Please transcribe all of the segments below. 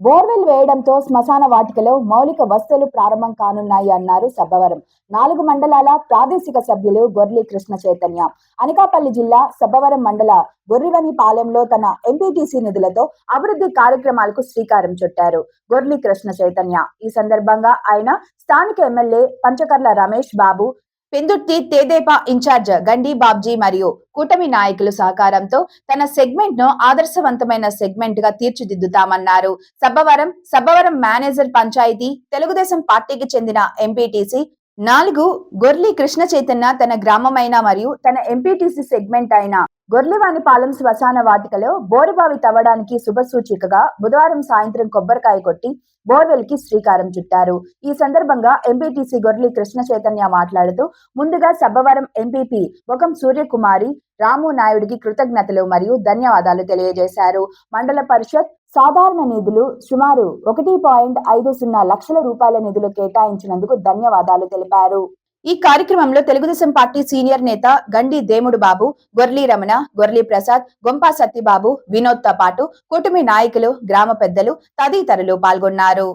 Borewell వేయడంతో శ్మశాన వాటికలో మౌలిక వసతులు ప్రారంభం కానున్నాయి అన్నారు సబ్బవరం. నాలుగు మండలాల ప్రాదేశిక సభ్యులు గొర్లి కృష్ణ చైతన్య. అనకాపల్లి జిల్లా సబ్బవరం మండల గొర్రివని పాలెంలో తన ఎంపీటీసీ నిధులతో అభివృద్ధి కార్యక్రమాలకు శ్రీకారం చుట్టారు గొర్లి కృష్ణ చైతన్య. ఈ సందర్భంగా ఆయన స్థానిక MLA Panchakarla Ramesh Babu Pendurthi Tedepa in charge Gandi Babji మరియు కూటమి నాయకుల సహకారంతో తన సెగ్మెంట్ను ఆదర్శవంతమైన సెగ్మెంట్గా తీర్చిదిద్దుతామన్నారు. సబ్బవరం సబ్బవరం మేనేజర్ పంచాయతీ తెలుగుదేశం పార్టీకి చెందిన ఎంపీటీసీ నాలుగు గొర్లి కృష్ణ చైతన్య తన గ్రామమైన మరియు తన ఎంపీటీసీ సెగ్మెంట్ అయిన గొర్లివానిపాలెం శ్మశాన వాటికలో బోరుబావి తవ్వడానికి శుభసూచికగా బుధవారం సాయంత్రం కొబ్బరికాయ కొట్టి బోర్వెల్కి శ్రీకారం చుట్టారు. ఈ సందర్భంగా ఎంపీటీసీ గొర్లి కృష్ణ చైతన్య మాట్లాడుతూ ముందుగా సబ్బవరం ఎంపీపీ ఒకం సూర్యకుమారి రాము నాయుడికి కృతజ్ఞతలు మరియు ధన్యవాదాలు తెలియజేశారు. మండల పరిషత్ సాధారణ నిధులు సుమారు ఒకటి పాయింట్ ఐదు సున్నా లక్షల రూపాయల నిధులు కేటాయించినందుకు ధన్యవాదాలు తెలిపారు. ఈ కార్యక్రమంలో తెలుగుదేశం పార్టీ సీనియర్ నేత గండి దేముడు బాబు గొర్లీ రమణ గొర్లీ ప్రసాద్ గొంపా సత్యబాబు వినోద్తో పాటు కూటమి నాయకులు గ్రామ పెద్దలు తదితరులు పాల్గొన్నారు.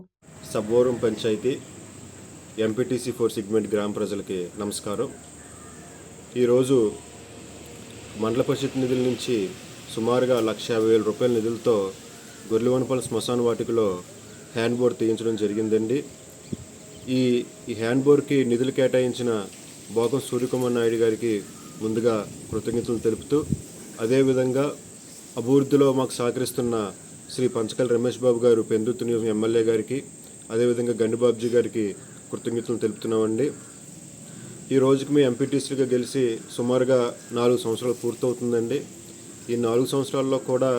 Sabboram panchayati MPTC four segment గ్రామ ప్రజలకి నమస్కారం. ఈరోజు మండల పరిషత్ నిధుల నుంచి సుమారుగా లక్ష యాభై వేల రూపాయల నిధులతో గొర్రెలవనపల్లి శ్మశాన వాటికలో హ్యాండ్ బోర్ తీయించడం జరిగిందండి. ఈ ఈ హ్యాండ్ బోర్కి నిధులు కేటాయించిన భోగం సూర్యకుమార్ నాయుడు గారికి ముందుగా కృతజ్ఞతలు తెలుపుతూ అదేవిధంగా అభివృద్ధిలో మాకు సహకరిస్తున్న శ్రీ పంచకల్ రమేష్ బాబు గారు పెందుతు నియోజక ఎమ్మెల్యే గారికి అదేవిధంగా గండిబాబుజీ గారికి కృతజ్ఞతలు తెలుపుతున్నామండి. ఈ రోజుకి మేము ఎంపీటీసీగా గెలిచి సుమారుగా నాలుగు సంవత్సరాలు పూర్తవుతుందండి. ఈ నాలుగు సంవత్సరాల్లో కూడా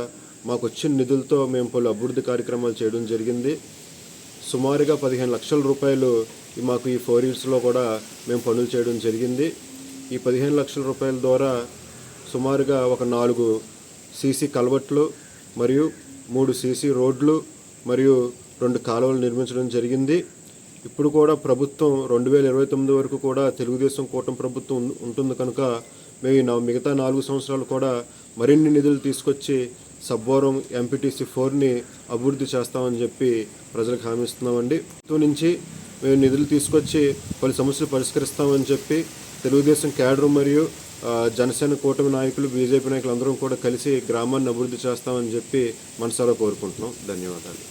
మాకు వచ్చిన నిధులతో మేము పలు అభివృద్ధి కార్యక్రమాలు చేయడం జరిగింది. సుమారుగా పదిహేను లక్షల రూపాయలు మాకు ఈ ఫోర్ ఇయర్స్లో కూడా మేము పనులు చేయడం జరిగింది. ఈ పదిహేను లక్షల రూపాయల ద్వారా సుమారుగా ఒక నాలుగు సీసీ కలవట్లు మరియు మూడు సీసీ రోడ్లు మరియు రెండు కాలువలు నిర్మించడం జరిగింది. ఇప్పుడు కూడా ప్రభుత్వం రెండు వేల ఇరవై తొమ్మిది వరకు కూడా తెలుగుదేశం కూటమి ప్రభుత్వం ఉంటుంది కనుక మేము ఈ నా- మిగతా నాలుగు సంవత్సరాలు కూడా మరిన్ని నిధులు తీసుకొచ్చి సబ్బోరం ఎంపీటీసీ ఫోర్ని అభివృద్ధి చేస్తామని చెప్పి ప్రజలకు హామీ ఇస్తున్నామండి. ప్రభుత్వం నుంచి మేము నిధులు తీసుకొచ్చి పలు సమస్యలు పరిష్కరిస్తామని చెప్పి తెలుగుదేశం క్యాడర్ మరియు జనసేన కూటమి నాయకులు బీజేపీ నాయకులు అందరం కూడా కలిసి గ్రామాన్ని అభివృద్ధి చేస్తామని చెప్పి మనసారా కోరుకుంటున్నాం. ధన్యవాదాలు.